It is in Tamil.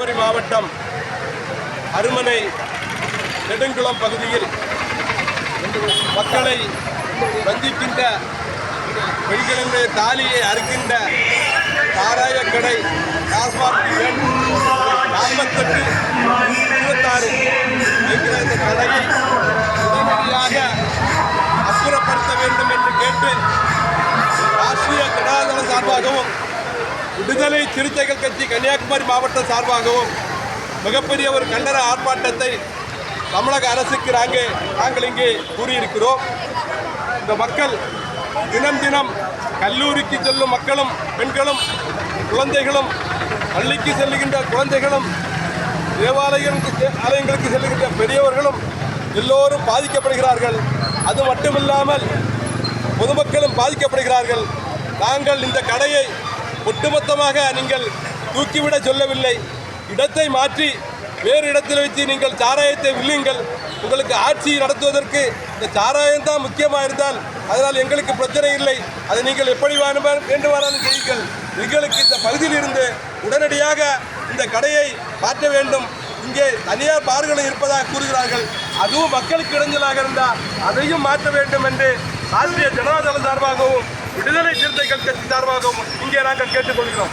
கன்னியாகுமரி மாவட்டம் அருமனை நெடுங்குளம் பகுதியில் மக்களை சந்திக்கின்ற பெண்களுடைய தாலியை அறுக்கின்ற சாராய கடை டாஸ்மாக் நாற்பத்தெட்டு இருபத்தாறு என்கிற இந்த கடையை உடனடியாக அப்புறப்படுத்த வேண்டும் என்று கேட்டு ராஷ்டிரிய ஜனதாதள சார்பாகவும் விடுதலை சிறுத்தைகள் கட்சி கன்னியாகுமரி மாவட்டம் சார்பாகவும் மிகப்பெரிய ஒரு கண்டன ஆர்ப்பாட்டத்தை தமிழக அரசுக்கு நாங்கள் நாங்கள் இங்கே கூறியிருக்கிறோம். இந்த மக்கள் தினம் தினம் கல்லூரிக்கு செல்லும் மக்களும் பெண்களும் குழந்தைகளும் பள்ளிக்கு செல்லுகின்ற குழந்தைகளும் தேவாலயங்களுக்கு ஆலயங்களுக்கு செல்லுகின்ற பெரியவர்களும் எல்லோரும் பாதிக்கப்படுகிறார்கள். அது மட்டுமில்லாமல் பொதுமக்களும் பாதிக்கப்படுகிறார்கள். நாங்கள் இந்த கடையை ஒட்டுமொத்தமாக நீங்கள் தூக்கிவிட சொல்லவில்லை. இடத்தை மாற்றி வேறு இடத்தில் வைத்து நீங்கள் சாராயத்தை வில்லுங்கள். உங்களுக்கு ஆட்சி நடத்துவதற்கு இந்த சாராயம் தான் முக்கியமாக இருந்தால் அதனால் எங்களுக்கு பிரச்சனை இல்லை. அதை நீங்கள் எப்படி வேண்டுமானாலும் செய்யுங்கள். எங்களுக்கு இந்த பகுதியில் இருந்து உடனடியாக இந்த கடையை மாற்ற வேண்டும். இங்கே தனியார் பார்களும் இருப்பதாக கூறுகிறார்கள். அதுவும் மக்களுக்கு இடைஞ்சலாக இருந்தால் அதையும் மாற்ற வேண்டும் என்று ராஷ்டிரிய ஜனதாதளம் சார்பாகவும் விடுதலை சிறுத்தைகள் கட்சி சார்பாகவும் இங்கே நாங்கள் கேட்டுக்கொள்கிறோம்.